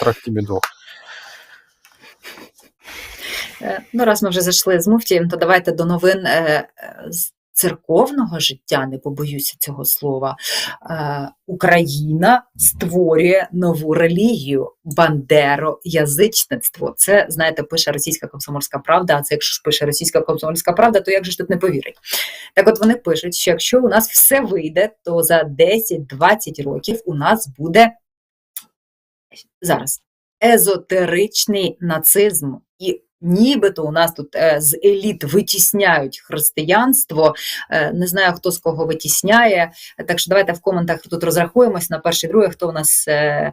Трах тобі. Е, Ну, раз ми вже зайшли з муфтієм, то давайте до новин е, е, з церковного життя, не побоюся цього слова. Україна створює нову релігію бандероязичництво. Це, знаєте, пише російська комсомольська правда. А це якщо ж пише російська комсомольська правда, то як же ж тут не повірить? Так от вони пишуть, що якщо у нас все вийде, то за 10-20 років у нас буде зараз езотеричний нацизм. І нібито у нас тут е, з еліт витісняють християнство. Е, не знаю, хто з кого витісняє. Так що давайте в коментах тут розрахуємось на перший, другий, хто у нас е,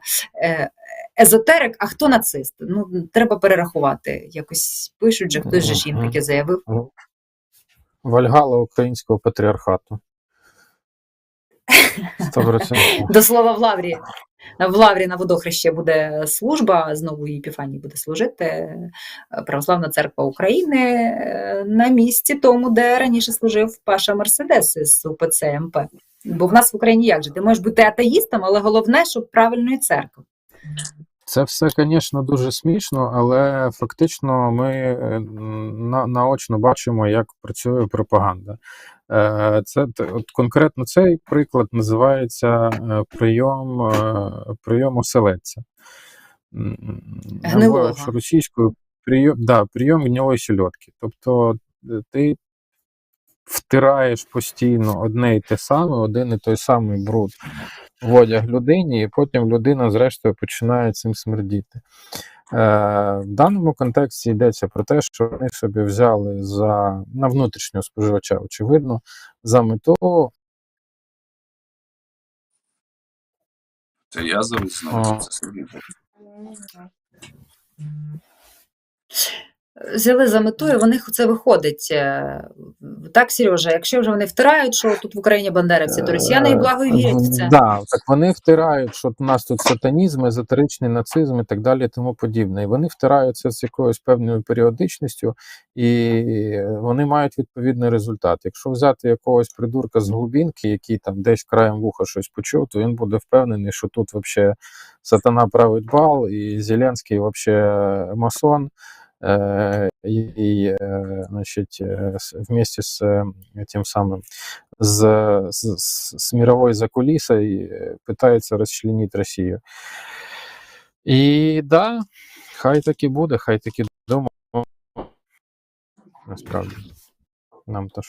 езотерик, а хто нацист. Ну, треба перерахувати. Якось пишуть же, хтось же ж їм таке заявив. Вальгала українського патріархату. До слова, в Лаврі. В Лаврі на водохрещі буде служба, знову Єпіфаній буде служити Православна церква України е, на місці тому, де раніше служив Паша Мерседес із УПЦ МП. Бо в нас в Україні як же? Ти можеш бути атеїстом, але головне, щоб правильної церкви. Це все, звісно, дуже смішно, але фактично ми е, на, наочно бачимо, як працює пропаганда. Е, Це от конкретно цей приклад називається е, прийом, е, прийом оселедця. Гнилого. Або російською прийом, да, прийом гнилої сільотки. Тобто ти втираєш постійно одне і те саме, один і той самий бруд в одяг людині, і потім людина, зрештою, починає цим смердіти. Е, в даному контексті йдеться про те, що вони собі взяли за на внутрішнього споживача, очевидно, за мету Це я зараз чи це Сергій? Взяли за метою, в них це виходить. е, Так, Сережа, якщо вже вони втирають, що тут в Україні бандерівці, то росіяни і благо вірять в це. Е, Да, так вони втирають, що у нас тут сатанізм, езотеричний нацизм і так далі, і тому подібне. І вони втирають це з якоюсь певною періодичністю, і вони мають відповідний результат. Якщо взяти якогось придурка з глубинки, який там десь краєм вуха щось почув, то він буде впевнений, що тут взагалі сатана править бал, і Зеленський взагалі масон Э, и, и, э, значит, э, с- вместе с э, тем самым с, с, с- с мировой закулисой э, пытается расчленить Россию. І да, хай так і буде, хай так і думає. Насправді. Нам то що.